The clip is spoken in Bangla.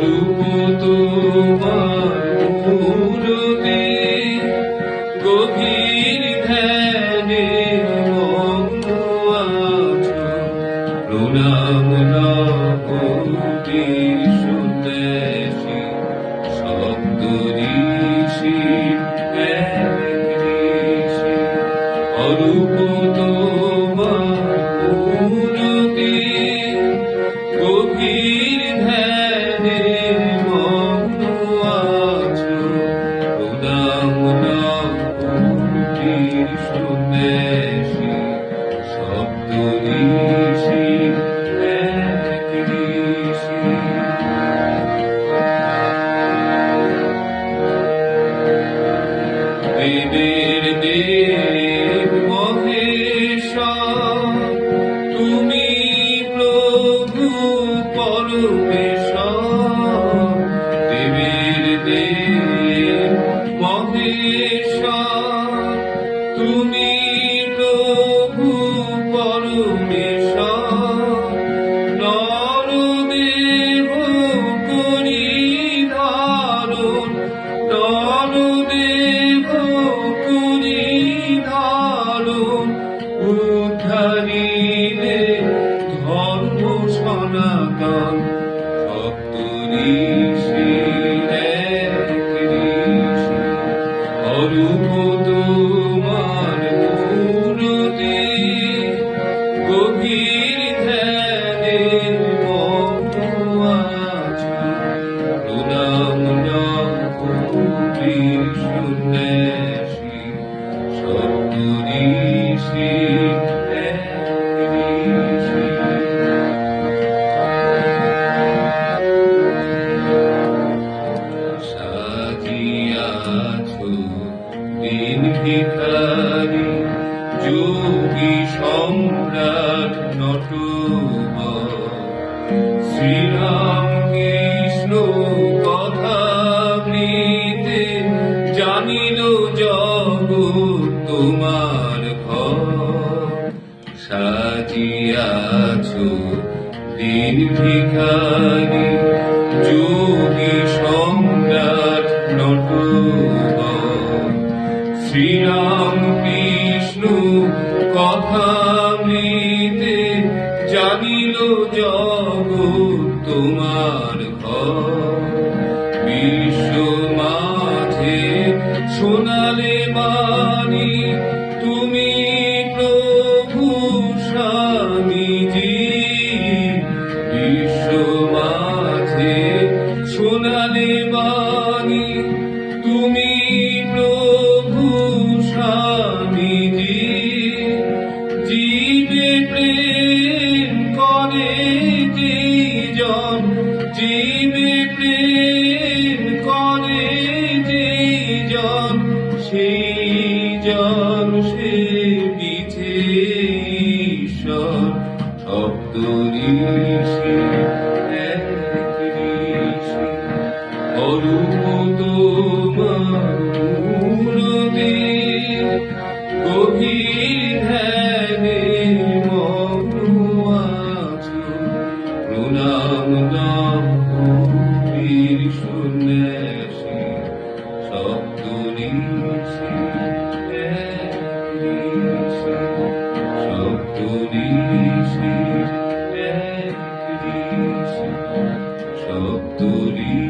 রূপ তোমার মূরতে গভীর ধ্যানে মগ্ন আছো। দেবের দেব মহেশ্বর তুমি প্রভু পরমেশ্বর। দেবের দেব মহেশ্বর তুমি 참 적더니 যোগী সম্রাট নটব শ্রীরাম কৃষ্ণ কথামৃতে জানিল জগৎ তোমার ঘর। সাজিয়াছো দিন ভিখারি, যোগী সম্রাট নটব শ্রীরাম জগৎ তোমার ঘর। বিশ্ব মাঝে শোনালে বাণী জন প্রেম করে যে জন সেই জন সে বিধে ঈশ্বর। শব্দ ঋষি অরূপ তোমার গভীর ধ্যানে এক ঋষি শব্দ ঋষি